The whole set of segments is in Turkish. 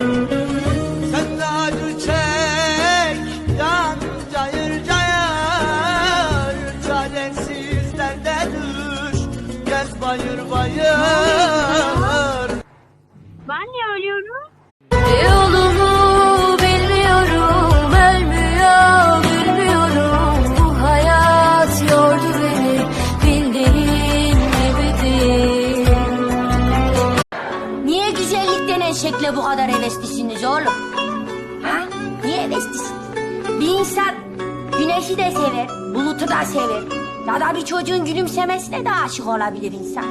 Sen de acı çek, yan cayır cayır düş, gez bayır bayır kadar heveslisiniz oğlum? Ha? Niye heveslisiniz? Bir insan güneşi de sever, bulutu da sever. Ya da bir çocuğun gülümsemesine de aşık olabilir insan.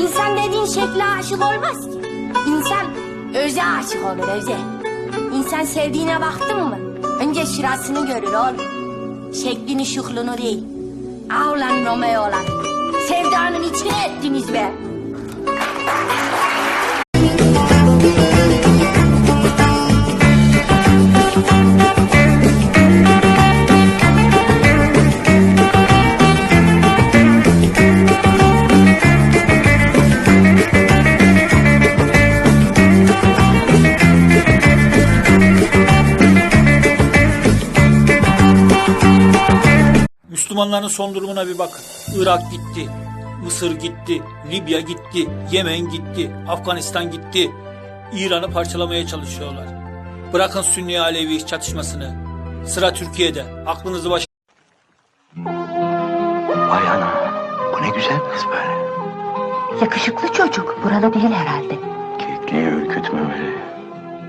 İnsan dediğin şekle aşık olmaz ki. İnsan öze aşık olur öze. İnsan sevdiğine baktın mı? Önce şurasını görür oğlum. Şeklini şuklunu değil. Ah ulan Romeo olan. Sevdanın içine ettiniz be. Müslümanların son durumuna bir bakın. Irak gitti, Mısır gitti, Libya gitti, Yemen gitti, Afganistan gitti. İran'ı parçalamaya çalışıyorlar. Bırakın Sünni Alevi çatışmasını. Sıra Türkiye'de. Aklınızı baş Vay ana. Bu ne güzel kız böyle. Yakışıklı çocuk buralı değil herhalde. Kekliği ürkütmemeli.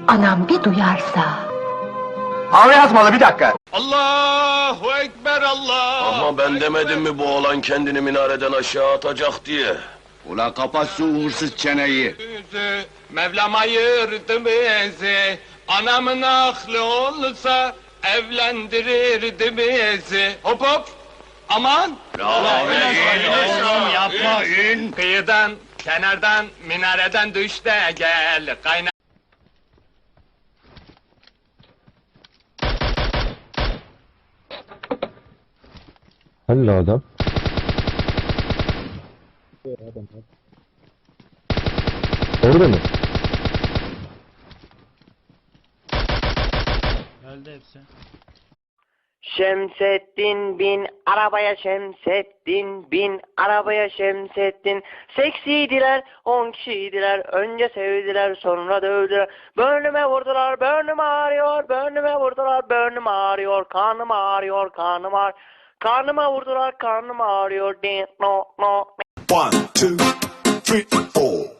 Anam bir duyarsa. Abi yazmalı bir dakika. Allahu Ekber Allah. Ama ben demedim mi bu oğlan kendini minareden aşağı atacak diye? Ulan kapat şu uğursuz çeneyi. Mevlam ayırdı bizi. Anamın aklı olsa evlendirirdi bizi. Hop hop. Aman. yapma in. Kıyıdan, kenardan, minareden düş de gel. Kayna Hani adam? Orada mı? Şemsettin bin arabaya Şemsettin bin arabaya Şemsettin. Seksiydiler on kişiydiler. Önce sevdiler sonra dövdüler. Bönüme vurdular bönüm ağrıyor bönüme vurdular bönüm ağrıyor Karnım ağrıyor karnım ağrıyor Karnıma vurdular karnım ağrıyor One, two, three, four.